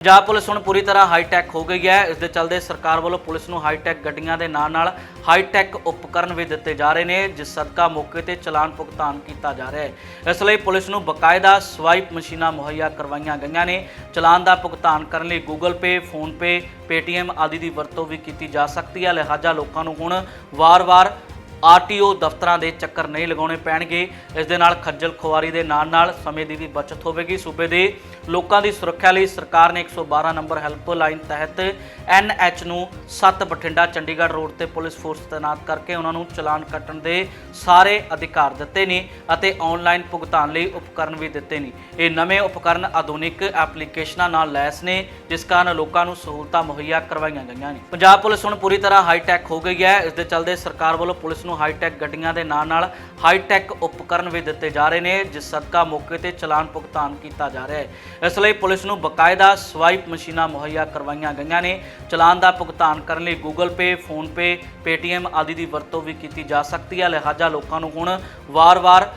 Punjab police ਹੁਣ ਪੂਰੀ ਤਰ੍ਹਾਂ high-tech ਹੋ ਗਈ ਹੈ। ਇਸ ਦੇ ਚੱਲਦੇ ਸਰਕਾਰ ਵੱਲੋਂ ਪੁਲਿਸ ਨੂੰ ਹਾਈਟੈਕ ਗੱਡੀਆਂ ਦੇ ਨਾਲ ਨਾਲ ਹਾਈਟੈਕ ਉਪਕਰਨ ਵੀ ਦਿੱਤੇ ਜਾ ਰਹੇ ਨੇ, ਜਿਸ ਸਦਕਾ ਮੌਕੇ ਤੇ ਚਲਾਨ ਭੁਗਤਾਨ ਕੀਤਾ ਜਾ ਰਿਹਾ ਹੈ। ਇਸ ਲਈ ਪੁਲਿਸ ਨੂੰ ਬਕਾਇਦਾ ਸਵਾਈਪ ਮਸ਼ੀਨਾਂ ਮੁਹੱਈਆ ਕਰਵਾਈਆਂ ਗਈਆਂ ਨੇ। ਚਲਾਨ ਦਾ ਭੁਗਤਾਨ ਕਰਨ ਲਈ Google Pay PhonePe Paytm ਆਦਿ ਦੀ ਵਰਤੋਂ ਵੀ ਕੀਤੀ ਜਾ ਸਕਦੀ ਹੈ। ਲਿਹਾਜ਼ਾ ਲੋਕਾਂ ਨੂੰ ਹੁਣ ਵਾਰ-ਵਾਰ ਆਰਟੀਓ ਦਫ਼ਤਰਾਂ ਦੇ ਚੱਕਰ ਨਹੀਂ ਲਗਾਉਣੇ ਪੈਣਗੇ। ਇਸ ਦੇ ਨਾਲ ਖੱਜਲ ਖੁਆਰੀ ਦੇ ਨਾਲ ਨਾਲ ਸਮੇਂ ਦੀ ਵੀ ਬਚਤ ਹੋਵੇਗੀ। ਸੂਬੇ ਦੇ ਲੋਕਾਂ ਦੀ ਸੁਰੱਖਿਆ ਲਈ ਸਰਕਾਰ ਨੇ 112 ਨੰਬਰ ਹੈਲਪਲਾਈਨ ਤਹਿਤ ਐਨਐਚ ਨੂੰ 7 ਬਠਿੰਡਾ, ਚੰਡੀਗੜ੍ਹ ਰੋਡ ਤੇ ਪੁਲਿਸ ਫੋਰਸ ਤੈਨਾਤ ਕਰਕੇ ਉਹਨਾਂ ਨੂੰ ਚਲਾਨ ਕੱਟਣ ਦੇ ਸਾਰੇ ਅਧਿਕਾਰ ਦਿੱਤੇ ਨੇ ਅਤੇ ਆਨਲਾਈਨ ਭੁਗਤਾਨ ਲਈ ਉਪਕਰਨ ਵੀ ਦਿੱਤੇ ਨੇ। ਇਹ ਨਵੇਂ ਉਪਕਰਨ ਆਧੁਨਿਕ ਐਪਲੀਕੇਸ਼ਨਾਂ ਨਾਲ ਲੈਸ ਨੇ, ਜਿਸ ਕਾਰਨ ਲੋਕਾਂ ਨੂੰ ਸਹੂਲਤਾਂ ਮੁਹੱਈਆ ਕਰਵਾਈਆਂ ਗਈਆਂ ਨੇ। ਪੰਜਾਬ ਪੁਲਿਸ ਹੁਣ ਪੂਰੀ ਤਰ੍ਹਾਂ ਹਾਈਟੈਕ ਹੋ ਗਈ ਹੈ। ਇਸ ਦੇ ਚੱਲਦੇ ਸਰਕਾਰ ਵੱਲੋਂ ਪੁਲਿਸ ਨੂੰ ਹਾਈਟੈਕ ਗੱਡੀਆਂ ਦੇ ਨਾਲ ਨਾਲ ਹਾਈਟੈਕ ਉਪਕਰਨ ਵੀ ਦਿੱਤੇ ਜਾ ਰਹੇ ਨੇ, ਜਿਸ ਸਦਕਾ ਮੌਕੇ ਤੇ ਚਲਾਨ ਭੁਗਤਾਨ ਕੀਤਾ ਜਾ ਰਿਹਾ ਹੈ। ਇਸ ਲਈ ਪੁਲਿਸ ਨੂੰ ਬਕਾਇਦਾ ਸਵਾਈਪ ਮਸ਼ੀਨਾਂ ਮੁਹੱਈਆ ਕਰਵਾਈਆਂ ਗਈਆਂ ਨੇ। ਚਲਾਨ ਦਾ ਭੁਗਤਾਨ ਕਰਨ ਲਈ Google Pay PhonePe Paytm ਆਦਿ ਦੀ ਵਰਤੋਂ ਵੀ ਕੀਤੀ ਜਾ ਸਕਦੀ ਹੈ। ਲਿਹਾਜ਼ਾ ਲੋਕਾਂ ਨੂੰ ਹੁਣ ਵਾਰ-ਵਾਰ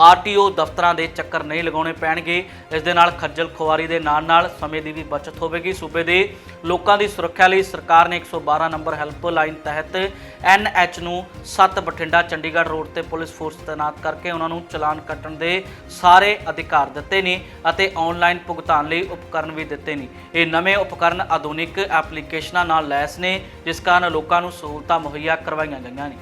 ਆਰਟੀਓ ਦਫ਼ਤਰਾਂ ਦੇ ਚੱਕਰ ਨਹੀਂ ਲਗਾਉਣੇ ਪੈਣਗੇ। ਇਸ ਦੇ ਨਾਲ ਖੱਜਲ ਖੁਆਰੀ ਦੇ ਨਾਲ ਨਾਲ ਸਮੇਂ ਦੀ ਵੀ ਬਚਤ ਹੋਵੇਗੀ। ਸੂਬੇ ਦੇ ਲੋਕਾਂ ਦੀ ਸੁਰੱਖਿਆ ਲਈ ਸਰਕਾਰ ਨੇ 112 ਨੰਬਰ ਹੈਲਪਲਾਈਨ ਤਹਿਤ ਐਨਐਚ ਨੂੰ 7 ਬਠਿੰਡਾ, ਚੰਡੀਗੜ੍ਹ ਰੋਡ ਤੇ ਪੁਲਿਸ ਫੋਰਸ ਤੈਨਾਤ ਕਰਕੇ ਉਹਨਾਂ ਨੂੰ ਚਲਾਨ ਕੱਟਣ ਦੇ ਸਾਰੇ ਅਧਿਕਾਰ ਦਿੱਤੇ ਨੇ ਅਤੇ ਆਨਲਾਈਨ ਭੁਗਤਾਨ ਲਈ ਉਪਕਰਨ ਵੀ ਦਿੱਤੇ ਨੇ। ਇਹ ਨਵੇਂ ਉਪਕਰਨ ਆਧੁਨਿਕ ਐਪਲੀਕੇਸ਼ਨਾਂ ਨਾਲ ਲੈਸ ਨੇ, ਜਿਸ ਕਾਰਨ ਲੋਕਾਂ ਨੂੰ ਸਹੂਲਤਾਂ ਮੁਹੱਈਆ ਕਰਵਾਈਆਂ ਗਈਆਂ ਨੇ।